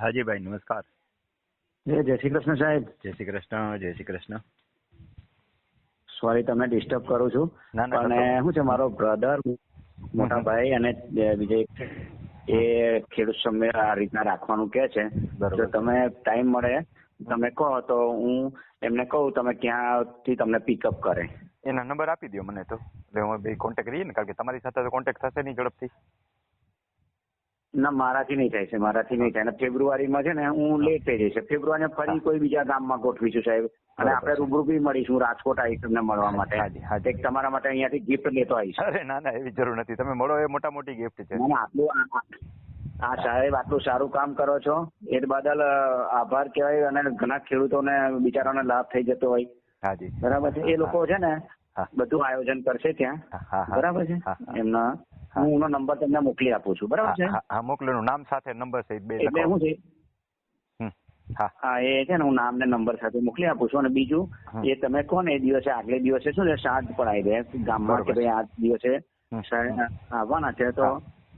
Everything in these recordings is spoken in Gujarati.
હાજી ભાઈ નમસ્કાર. જય શ્રી કૃષ્ણ સાહેબ. જય શ્રી કૃષ્ણ જય શ્રી કૃષ્ણ. સોરી તમને ડિસ્ટર્બ કરું છું. અને શું છે મારો બ્રધર મોટા ભાઈ અને બીજો એ ખેડૂત સમય આ રીતના રાખવાનું કે છે. જો તમે ટાઈમ મળે તમે કહો તો હું એમને કહું તમે ક્યાંથી તમને પિકઅપ કરે. એના નંબર આપી દો મને તો. એટલે હું બે કોન્ટેક્ટ રહીએ ને કારણ કે તમારી સાથે તો કોન્ટેક્ટ થશે નહીં ઝડપથી. ના મારાથી નહીં થાય છે મારાથી નહીં થાય. અને ફેબ્રુઆરીમાં છે ને હું લેટ થઈ જઈશ. ફેબ્રુઆરીમાં ફરી કોઈ બીજા ગામમાં ગોઠવીશું સાહેબ. અને આપણે રૂબરૂ બી મળીશું રાજકોટ આવીશ તમને મળવા માટે. એક તમારા માટે અહીંયાથી ગિફ્ટ લેતો આવીશ. અરે ના ના એવી જરૂર નથી. તમે મળો એ મોટા મોટી ગિફ્ટ છે આટલું આ સાહેબ આટલું સારું કામ કરો છો. એ બદલ આભાર કહેવાય અને ઘણા ખેડૂતોને બિચારાને લાભ થઈ જતો હોય. હાજી બરાબર છે? એ લોકો છે ને બધું આયોજન કરશે ત્યાં. હા, હા, હા. બરાબર છે? હા, હા. એમના હા. એનો નંબર તમને મોકલી આપું છું. બરાબર છે? હા, હા, હા મોકલો. નામ સાથે નંબર સહિત બે એટલે હું છે? હા. એ છે ને હું નામ ને નંબર સાથે મોકલી આપું છું. અને બીજું એ તમે કહો ને એ દિવસે આગલે દિવસે શું છે? સાંજ પડાવી દે ગામમાં કે ભાઈ આ દિવસે આવવાના છે તો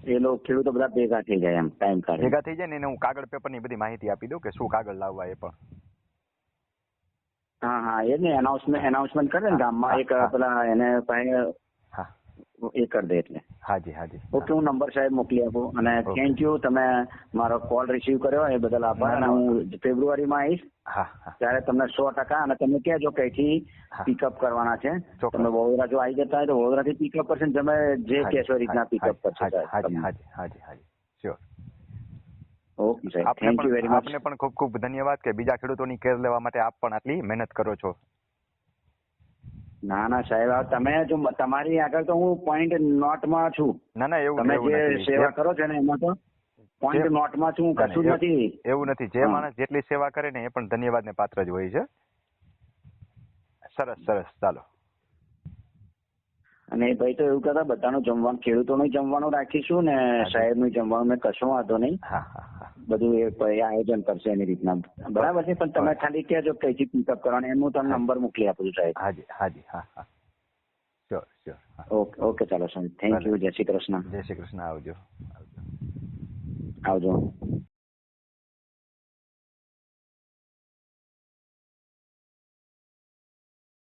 એ લોકો ખેડૂતો બધા ભેગા થઈ જાય એમ ટાઈમ કાઢે ભેગા થઈ જાય ને એને હું કાગળ પેપરની બધી માહિતી આપી દઉં કે શું કાગળ લાવવા એ પણ. હા હા એ જ ને એનાઉન્સમેન્ટ એનાઉન્સમેન્ટ કરે ને ગામમાં. એક પેલા એને એ કરી દે એટલે. હાજી હાજી. ઓકે હું નંબર સાહેબ મોકલી આપું અને થેન્ક યુ તમે મારો કોલ રિસીવ કર્યો એ બદલ આભાર. અને હું ફેબ્રુઆરીમાં આવીશ. ત્યારે તમને સો ટકા અને તમે કહેજો કઈથી. પિકઅપ કરવાના છે. તમે વડોદરા જો આવી જતા હોય તો વડોદરાથી પિકઅપ કરશે ને તમે જે કહેશો રીતના પિકઅપ કરશો હાજી, હાજી હાજી હાજી હાજી. શ્યોર ઓકે સાહેબ. થેન્ક યુ વેરી મચ આપને પણ ખૂબ ખૂબ ધન્યવાદ કે બીજા ખેડૂતોની કેર લેવા માટે આપ પણ આટલી મહેનત કરો છો. ના ના સાહેબ આ તમે જો તમારી આગળ તો હું પોઈન્ટ નોટમાં છું. ના ના એવું તમે જે સેવા કરો છો ને એમાં તો પોઈન્ટ નોટમાં છું કશું જ નથી. એવું નથી. જે માણસ જેટલી સેવા કરે ને એ પણ ધન્યવાદને પાત્ર જ હોય છે. સરસ સરસ. ચાલો. અને ભાઈ તો એવું કહેતા બધાનું જમવાનું ખેડૂતોનું જમવાનું રાખીશું ને સાહેબનું જમવાનું મેં કશો વાંધો નહીં. હા હા. બધું એ આયોજન કરશે એની રીતના. બરાબર છે? પણ તમે ખાલી કહેજો કઈથી પિકઅપ કરવાનું હું. તમને નંબર મોકલી આપું છું સાહેબ. હાજી હાજી હા હા. શ્યોર શ્યોર ઓકે ઓકે ચાલો સાહેબ. થેન્ક યુ જય શ્રી કૃષ્ણ. જય શ્રી કૃષ્ણ આવજો. આવજો.